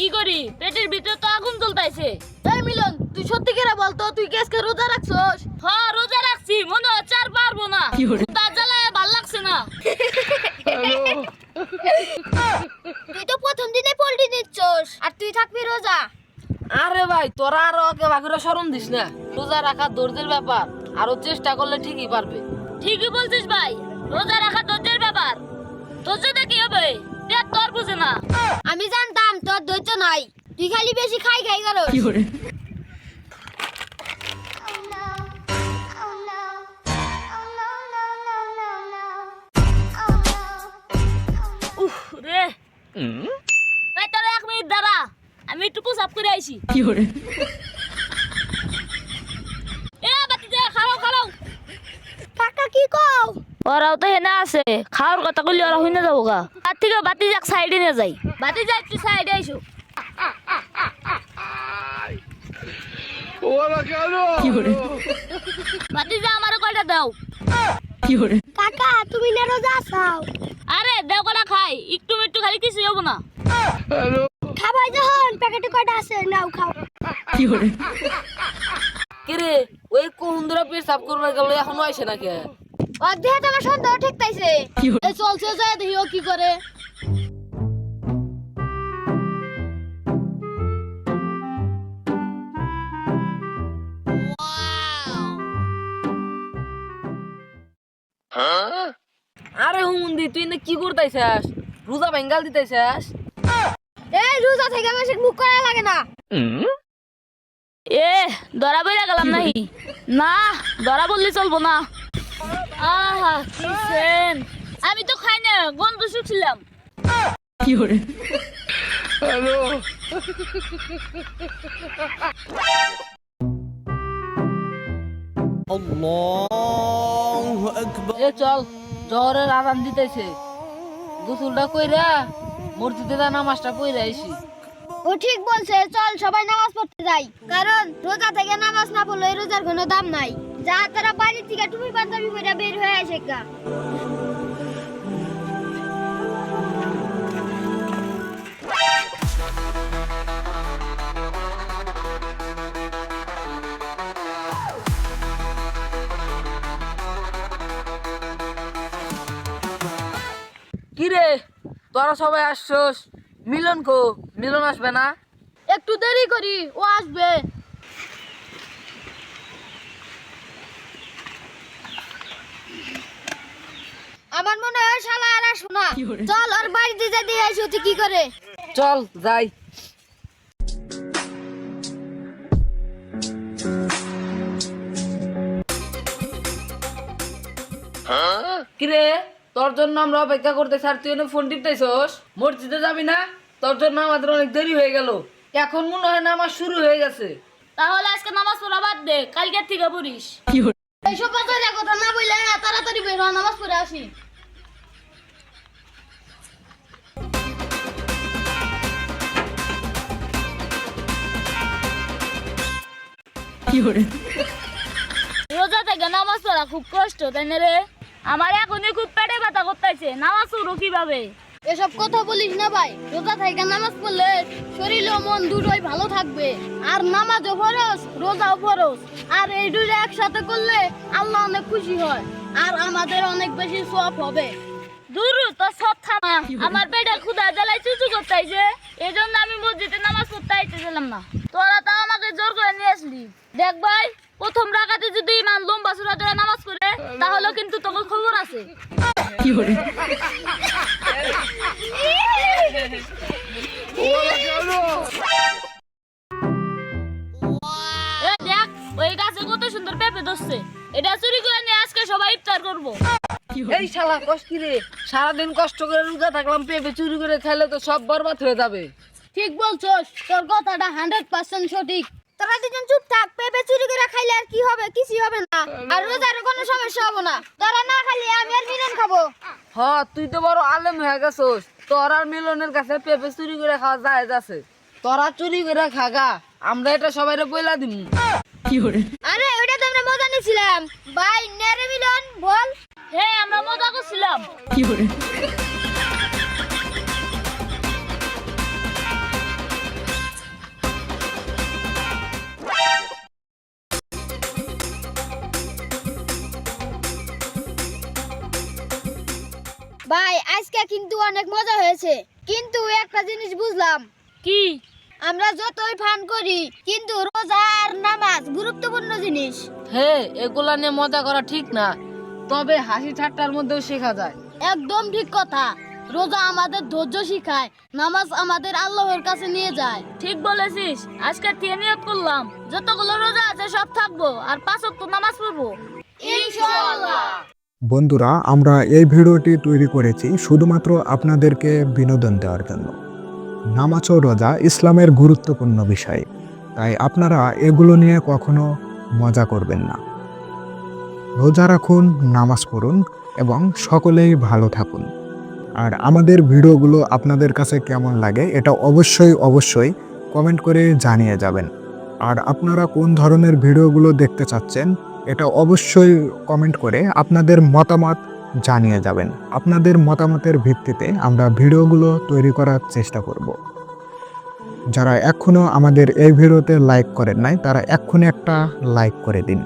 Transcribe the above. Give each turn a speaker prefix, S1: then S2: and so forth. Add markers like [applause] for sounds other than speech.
S1: কি করি? পেটের ভিতরে তো আগুন জ্বলতাইছে।
S2: এই মিলন তুই সত্যি করে বলতো তুই কেসকে রোজা রাখছস?
S1: হ্যাঁ রোজা রাখছি মনে হচ্ছে আর পারব না। তার জ্বালায় ভালো লাগছে না। [laughs]
S2: তুই তো প্রথম দিনে পোল্ট্রি নিচ্ছস আর তুই থাকবি রোজা।
S3: আরে ভাই তোরা আরও ওকে বাকিরা স্মরণ দিস না? রোজা রাখা ধৈর্যের ব্যাপার আরও চেষ্টা করলে ঠিকই পারবে।
S1: ঠিকই বলছিস ভাই রোজা রাখা ধৈর্যের ব্যাপার। ধৈর্যটা কি হবে?
S2: তুই খালি বেশি খাই খাই করস।
S1: উফ রে। এই তোর এক মিনিট দাঁড়া আমি একটু পুশ করে আইছি। এ বাতি দে খাও খাও
S2: কাকা কি কও?
S1: ওরাও তো হেনা আছে খাওয়ার কথা কইলে ওরা হইনা যাব গা। তার থেকে বাতি যাক সাইডে নিয়ে যাই। বাতি যাক তুই সাইডে আইসো। বাতি যা আমার কয়টা দাও?
S2: কাকা তুমি না রোজা আছাও
S1: আরে দেও কটা খাই। একটু একটু খালি কিছু হব না।
S2: খাবাই যখন প্যাকেটে কয়টা আছে? নাও খাও।
S3: কিরে ওই কোহুন্দরা পেট সাফ করবার গেল এখনও আইসে না কে
S2: ওর দেহে আমার সন্দেহ ঠিক তাইছে চলছে যায় দেখি কি করে?
S3: আরে হুমুন্দি তুই না কি করতাইছাস? রোজা বেঙ্গাল দিতাইছাস?
S2: এই রোজা থেকে আমার মুখ করা লাগে না।
S1: এ ধরা বইরা গেলাম নাহি? না ধরা বললে চলবো না। আহা কি সেন। আমি তো খাই না গন্ধ শুকছিলাম।
S3: এ চল জহরের আরাম দিতেছে। গোসলটা কইরা মসজিদে যা নামাজটা কইরা আইছি।
S2: ও ঠিক বলছে চল সবাই নামাজ পড়তে যাই। কারণ রোজা থেকে নামাজ না পড়লে রোজার কোনো দাম নাই। যা তারা বাড়ি থেকে টুপি পাঞ্জাবি পরে বের হয়ে আসে
S3: কিরে তোরা সবাই আসছস? মিলন কো মিলন আসবে না?
S2: একটু দেরি করি ও আসবে। আমার মনে হয় শালা আর আসব না। চল আর বাড়িতে যা দিয়ে আসি হচ্ছে কি করে?
S3: চল যাই। কিরে? তোর জন্য আমরা অপেক্ষা করতেছি আর তুই ফোন টিপতেছস? মসজিদে যাবি না? তোর জন্য আমাদের অনেক দেরি হয়ে গেল। এখন মনে হয় না আমার শুরু হয়ে গেছে।
S1: তাহলে আজকে নামাজ পড়া বাদ দে কালকের থেকে পড়িস।
S2: এইসব বাজারে কথা না বললে তাড়াতাড়ি বের হ, নামাজ পড়ে আসি।
S1: রোজা থেকে নামাজ পড়া খুব কষ্ট তাই না রে? আমার এখনই খুব পেটে ব্যথা করতেছে নামাজ পড়ো কীভাবে?
S2: এসব কথা বলিস না ভাই রোজা থেকে নামাজ পড়লে শরীর ও মন দুটোই ভালো থাকবে। আর নামাজও ফরজ রোজাও ফরজ। আর এই দুটো একসাথে করলে আল্লাহ অনেক খুশি হয় আর আমাদের অনেক বেশি সব হবে।
S1: দূর তো সব থামা। আমার পেটে ক্ষুধা জ্বালাই চুচু করতেছে এই জন্য আমি মসজিদে নামাজ পড়তে আইতে দিলাম না। তোরা তো আমাকে জোর করে নিয়ে আসলি। দেখ ভাই প্রথম রাখাতে যদি ইমান লম্বা সুরা ধরে নামাজ পড়ে তাহলে কিন্তু তোকে খবর আছে। এ দেখ ওই গাছে কত সুন্দর পেঁপে ধরছে। এটা চুরি করে নিয়ে আজকে সবাই ইফতার করব।
S3: এই শালা কষ্ট রে? সারাদিন কষ্ট করে রোজা থাকলাম পেঁপে চুরি করে খাইলে তো সব বরবাদ হয়ে যাবে।
S2: ঠিক বলছস তোর কথাটা হান্ড্রেড পার্সেন্ট সঠিক। তোরা দুজন চুপ থাক পেঁপে চুরি করে খাইলে আর কি হবে? কিছু হবে না। আর রোজার কোনো সমস্যা হবে না। তোরা না খালি আমি আর মিলন খাব।
S3: হ তুই তো বড় আলেম হয়ে গেছস। তোর আর মিলনের কাছে পেঁপে চুরি করে খাওয়া যায় আছে। তোরা চুরি করে খাগা আমরা এটা সবাইরে বইলা দিমু।
S2: আরে ওটা তো আমরা মজা নিছিলাম। ভাই নেরে মিলন বল।
S1: হে আমরা মজা করছিলাম।
S2: ভাই আজকে কিন্তু অনেক মজা হয়েছে। কিন্তু একটা জিনিস বুঝলাম।
S1: কি?
S2: আমরা যতই ফান করি কিন্তু রোজা আর নামাজ গুরুত্বপূর্ণ জিনিস।
S3: হে এগুলা নিয়ে মজা করা ঠিক না। তবে হাসি ঠাট্টার মধ্যেও শেখা যায়।
S2: একদম ঠিক কথা। রোজা আমাদের ধৈর্য শিখায় নামাজ আমাদের আল্লাহর কাছে নিয়ে যায়।
S1: ঠিক বলেছিস আজকে থেকে নিয়ত করলাম। যতগুলো রোজা আছে সব থাকব আর পাঁচ ওয়াক্ত নামাজ পড়ব।
S2: ইনশাআল্লাহ।
S4: বন্ধুরা, আমরা এই ভিডিওটি তৈরি করেছি শুধুমাত্র আপনাদেরকে বিনোদন দেওয়ার জন্য। নামাজ ও রোজা ইসলামের গুরুত্বপূর্ণ বিষয়, তাই আপনারা এগুলো নিয়ে কখনো মজা করবেন না। রোজা রাখুন, নামাজ পড়ুন এবং সকলেই ভালো থাকুন। আর আমাদের ভিডিওগুলো আপনাদের কাছে কেমন লাগে এটা অবশ্যই অবশ্যই কমেন্ট করে জানিয়ে যাবেন। আর আপনারা কোন ধরনের ভিডিওগুলো দেখতে চাচ্ছেন এটা অবশ্যই কমেন্ট করে আপনাদের মতামত জানিয়ে যাবেন। আপনাদের মতামতের ভিত্তিতে আমরা ভিডিওগুলো তৈরি করার চেষ্টা করব। যারা এখনও আমাদের এই ভিডিওতে লাইক করেন নাই, তারা এক্ষুনি একটা লাইক করে দিন।